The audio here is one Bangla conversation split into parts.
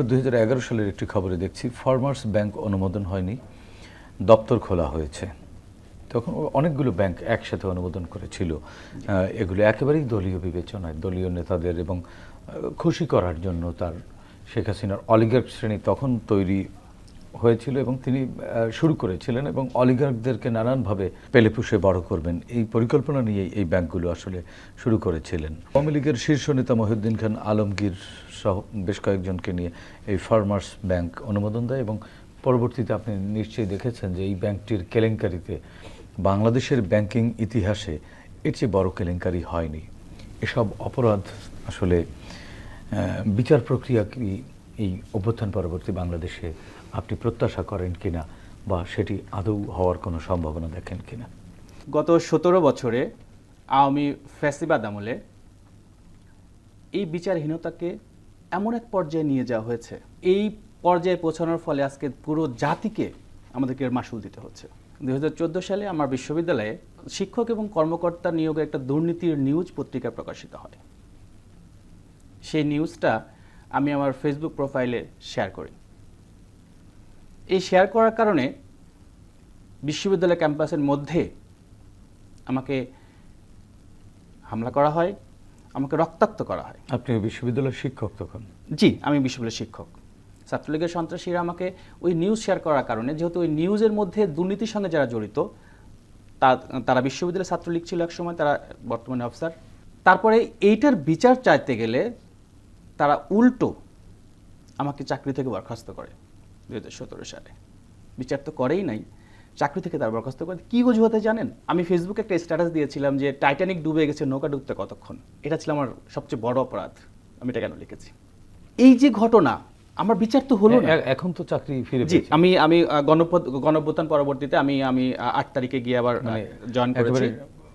আমরা দু সালের একটি খবরে দেখছি ফার্মার্স ব্যাংক অনুমোদন হয়নি, দপ্তর খোলা হয়েছে। তখন অনেকগুলো ব্যাংক একসাথে অনুমোদন করেছিল। এগুলো একেবারেই দলীয় বিবেচনায়, দলীয় নেতাদের এবং খুশি করার জন্য তার শেখ হাসিনার অলিগার শ্রেণি তখন তৈরি হয়েছিল এবং তিনি শুরু করেছিলেন এবং অলিগার্কদেরকে নানানভাবে পেলে পুষে বড় করবেন। এই পরিকল্পনা নিয়ে এই ব্যাংকগুলো আসলে শুরু করেছিলেন। আওয়ামী লীগের শীর্ষ নেতা মহিউদ্দিন খান আলমগীর সহ বেশ কয়েকজনকে নিয়ে এই ফার্মার্স ব্যাংক অনুমোদন দেয় এবং পরবর্তীতে আপনি নিশ্চয়ই দেখেছেন যে এই ব্যাংকটির কেলেঙ্কারিতে বাংলাদেশের ব্যাংকিং ইতিহাসে এর চেয়ে বড় কেলেঙ্কারি হয়নি। এসব অপরাধ আসলে বিচার প্রক্রিয়া কি এই অভ্যুত্থান পরবর্তী বাংলাদেশে আপনি প্রত্যাশা করেন কিনা বা সেটি আদৌ হওয়ার কোনো সম্ভাবনা দেখেন কিনা? গত সতেরো বছরে আওয়ামী ফ্যাসিবাদ আমলে এই বিচারহীনতাকে এমন এক পর্যায়ে নিয়ে যাওয়া হয়েছে। এই পর্যায়ে পৌঁছানোর ফলে আজকে পুরো জাতিকে আমাদেরকে মাসুল দিতে হচ্ছে। দু হাজার চোদ্দ সালে আমার বিশ্ববিদ্যালয়ে শিক্ষক এবং কর্মকর্তা নিয়োগে একটা দুর্নীতির নিউজ পত্রিকা প্রকাশিত হয়। সেই নিউজটা আমি আমার ফেসবুক প্রোফাইলে শেয়ার করি। এই শেয়ার করার কারণে বিশ্ববিদ্যালয় ক্যাম্পাসের মধ্যে আমাকে হামলা করা হয় আমাকে রক্তাক্ত করা হয়। আপনি বিশ্ববিদ্যালয়ের শিক্ষক তখন? জি আমি বিশ্ববিদ্যালয়ের শিক্ষক। ছাত্রলীগের সন্ত্রাসীরা আমাকে ওই নিউজ শেয়ার করার কারণে যেহেতু ওই নিউজের মধ্যে দুর্নীতির সঙ্গে যারা জড়িত তা তারা বিশ্ববিদ্যালয়ের ছাত্রলীগ ছিল এক সময় তারা বর্তমানে অফিসার তারপরে এইটার বিচার চাইতে গেলে তারা উল্টো আমাকে চাকরি থেকে বরখাস্ত করে। দুই হাজার সতেরো সালে। বিচার তো করেই নাই। চাকরি থেকে তারা বরখাস্ত করে। কি অজুহাতে জানেন? আমি ফেসবুকে একটা স্ট্যাটাস দিয়েছিলাম যে টাইটানিক ডুবে গেছে নৌকা ডুবতে কতক্ষণ? এটা ছিল আমার সবচেয়ে বড় অপরাধ। আমি এটা কেন লিখেছি? এই যে ঘটনা আমার বিচার তো হলো না। এখন তো চাকরি ফিরে জি। আমি আমি গণপ্রধান পরবর্তীতে আমি আমি আট তারিখে গিয়ে আবার জয়েন করেছি।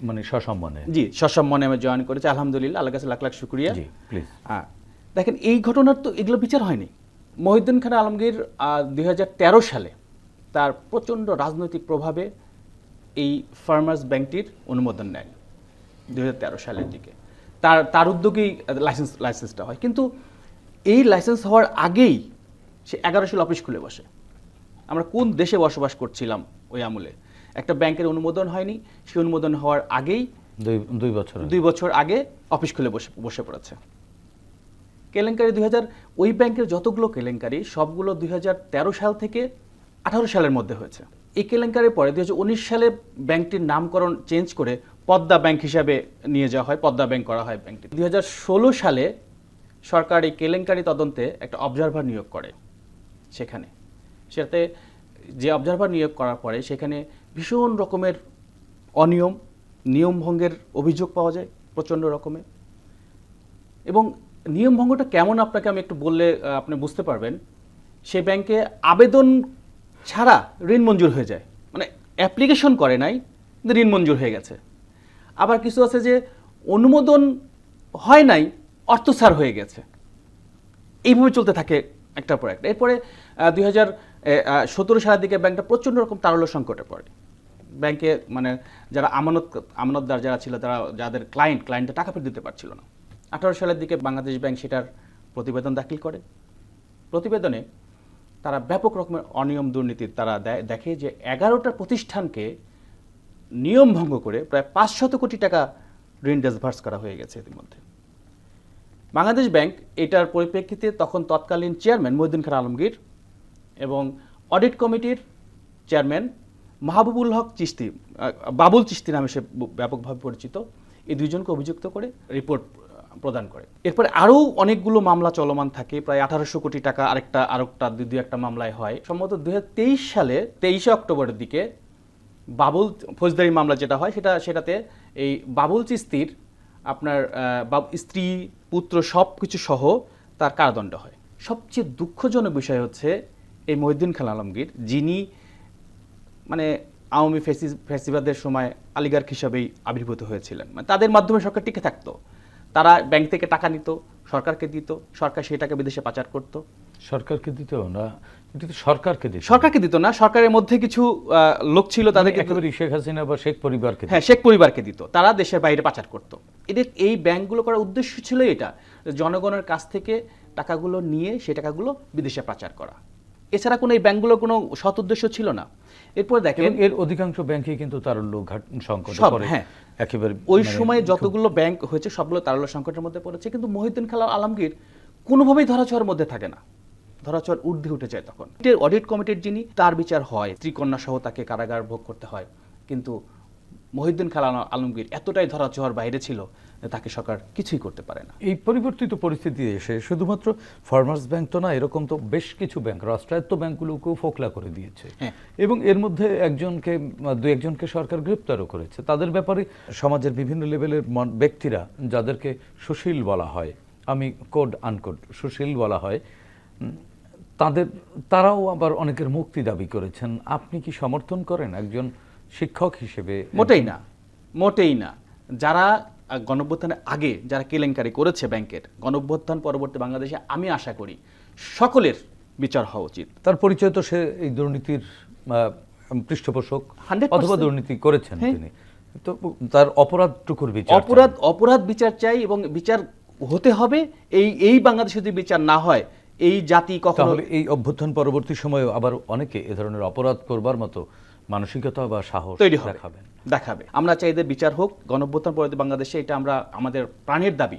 মানে সসম্মানে। জি সসম্মানে আমি জয়েন করেছি। আলহামদুলিল্লাহ আল্লাহ কাছে লাখ লাখ শুক্রিয়া। জি প্লিজ হ্যাঁ দেখেন এই ঘটনার তো এগুলো বিচার হয়নি। মহিউদ্দিন খান আলমগীর দুই হাজার তেরো সালে তার প্রচণ্ড রাজনৈতিক প্রভাবে এই ফার্মার্স ব্যাংকটির অনুমোদন নেয় দুই হাজার তেরো সালের দিকে। তার তার উদ্যোগেই লাইসেন্স লাইসেন্সটা হয়। কিন্তু এই লাইসেন্স হওয়ার আগেই সে এগারো সাল অফিস খুলে বসে। আমরা কোন দেশে বসবাস করছিলাম ওই আমলে? একটা ব্যাংকের অনুমোদন হয়নি। সেই অনুমোদন হওয়ার আগেই দুই দুই বছর দুই বছর আগে অফিস খুলে বসে বসে পড়েছে। কেলেঙ্কারি দুই হাজার, ওই ব্যাংকের যতগুলো কেলেঙ্কারি, সবগুলো দুই হাজার তেরো সাল থেকে আঠারো সালের মধ্যে হয়েছে। এই কেলেঙ্কারির পরে দুই হাজার উনিশ সালে ব্যাংকটির নামকরণ চেঞ্জ করে পদ্মা ব্যাংক হিসাবে নিয়ে যাওয়া হয়, পদ্মা ব্যাংক করা হয় ব্যাংকটি। দুই হাজার ষোলো সালে সরকার এই কেলেঙ্কারি তদন্তে একটা অবজারভার নিয়োগ করে সেখানে। সেটাতে যে অবজারভার নিয়োগ করার পরে সেখানে ভীষণ রকমের অনিয়ম নিয়ম ভঙ্গের অভিযোগ পাওয়া যায় প্রচণ্ড রকমের। এবং নিয়ম ভঙ্গটা কেমন আপনাকে আমি একটু বললে আপনি বুঝতে পারবেন। সে ব্যাংকে আবেদন ছাড়া ঋণ মঞ্জুর হয়ে যায়। মানে অ্যাপ্লিকেশন করে নাই ঋণ মঞ্জুর হয়ে গেছে। আবার কিছু আছে যে অনুমোদন হয় নাই অর্থসার হয়ে গেছে। এইভাবে চলতে থাকে একটার পর একটা এরপরে দুই হাজার সতেরো সালের দিকে ব্যাংকটা প্রচণ্ড রকম তারল্য সংকটে পড়ে। ব্যাংকে মানে যারা আমানত, আমানতদার যারা ছিল, তারা, যাদের ক্লায়েন্ট ক্লায়েন্টে টাকা ফেরত দিতে পারছিল না। আঠারো সালের দিকে বাংলাদেশ ব্যাংক সেটার প্রতিবেদন দাখিল করে। প্রতিবেদনে তারা ব্যাপক রকমের অনিয়ম দুর্নীতির তারা দেখে যে এগারোটা প্রতিষ্ঠানকে নিয়ম ভঙ্গ করে প্রায় পাঁচশত কোটি টাকা ঋণ ডেসভার্স করা হয়ে গেছে ইতিমধ্যে। বাংলাদেশ ব্যাংক এটার পরিপ্রেক্ষিতে তখন তৎকালীন চেয়ারম্যান মহিউদ্দিন খান আলমগীর এবং অডিট কমিটির চেয়ারম্যান মাহবুবুল হক চিস্তি বাবুল চিস্তি নামে সে ব্যাপকভাবে পরিচিত। এই দুইজনকে অভিযুক্ত করে রিপোর্ট প্রদান করে। এরপরে আরও অনেকগুলো মামলা চলমান থাকে, প্রায় আঠারোশো কোটি টাকা আরেকটা আরেকটা, দুই একটা মামলায় হয়। সম্ভবত দুই সালে তেইশে অক্টোবরের দিকে বাবুল ফৌজদারি মামলা যেটা হয়, সেটা, সেটাতে এই বাবুল চিস্তির আপনার স্ত্রী, পুত্র সব কিছু সহ তার কারাদণ্ড হয়। সবচেয়ে দুঃখজনক বিষয় হচ্ছে এই মহিউদ্দিন খান আলমগীর, যিনি মানে আওয়ামী ফেসি ফেসিবাদের সময় আলিগার্ক হিসাবেই আবির্ভূত হয়েছিলেন। মানে তাদের মাধ্যমে সরকার টিকে থাকতো। তারা ব্যাংক থেকে টাকা নিত সরকারকে দিত সরকার সেই টাকা বিদেশে পাচার করতো। সরকারকে দিত না? এটা তো সরকারকে দিত। সরকারকে দিত না সরকারের মধ্যে কিছু লোক ছিল তাদেরকে একটু- একেবারে শেখ হাসিনা বা শেখ পরিবারকে হ্যাঁ শেখ পরিবারকে দিত। তারা দেশের বাইরে পাচার করত। এদের এই ব্যাংকগুলো করার উদ্দেশ্য ছিল এটা জনগণের কাছ থেকে টাকাগুলো নিয়ে সেই টাকাগুলো বিদেশে পাচার করা। এছাড়া কোনো এই ব্যাংকগুলোর কোনো সৎ উদ্দেশ্য ছিল না। এরপর দেখেন এর অধিকাংশ ব্যাংকই কিন্তু তারল্য সংকট পরে হ্যাঁ। একেবারে ওই মানে সময়ে যতগুলো ব্যাংক হয়েছে সবগুলো তারল্য সংকটের মধ্যে পড়েছে। কিন্তু মহিউদ্দিন খালা আলমগীর কোনোভাবেই ধরাছোঁয়ার মধ্যে থাকে না। ধরাছোঁয়ার ঊর্ধ্বে উঠে যায় তখন। এর অডিট কমিটির যিনি তার বিচার হয়। ত্রিকন্যা সহ তাকে কারাগার ভোগ করতে হয়। কিন্তু মহিউদ্দিন খালা আলমগীর এতটাই ধরাছোঁয়ার বাইরে ছিল তাকে সরকার কিছুই করতে পারে না। এই পরিবর্তিত পরিস্থিতি এসে শুধুমাত্র ফার্মার্স ব্যাংক তো না এরকম তো বেশ কিছু ব্যাংক রাষ্ট্রায়ত্ত ব্যাংকগুলোকেও ফোকলা করে দিয়েছে। হ্যাঁ। এবং এর মধ্যে একজনকে দু একজনকে সরকার গ্রেপ্তারও করেছে। তাদের ব্যাপারে সমাজের বিভিন্ন লেভেলের ব্যক্তিরা যাদেরকে সুশীল বলা হয় আমি কোড আনকোড সুশীল বলা হয় তাদের তারাও আবার অনেকের মুক্তি দাবি করেছেন। আপনি কি সমর্থন করেন একজন শিক্ষক হিসেবে? মোটেই না মোটেই না। যারা গণঅভ্যুত্থানের আগে যারা কেলেঙ্কারি করেছে ব্যাংকের গণঅভ্যুত্থান পরবর্তী বাংলাদেশে আমি আশা করি সকলের বিচার হওয়া উচিত। তার পরিচয় তো সে এই দুর্নীতির পৃষ্ঠপোষক 100% অথবা দুর্নীতি করেছেন হ্যাঁ। তিনি। তো তার অপরাধটুকুর বিচার অপরাধ অপরাধ বিচার চাই এবং বিচার হতে হবে। এই এই বাংলাদেশে যদি বিচার না হয় এই জাতি। কখনো এই অভ্যুত্থান পরবর্তী সময়ে আবার অনেকে এ ধরনের অপরাধ করবার মতো মানসিকতা বা সাহস তৈরি হবে। দেখাবেন। দেখাবে। আমরা চাই বিচার হোক গণভ্যুত্থান পরবর্তী বাংলাদেশে এটা আমরা আমাদের প্রাণের দাবি।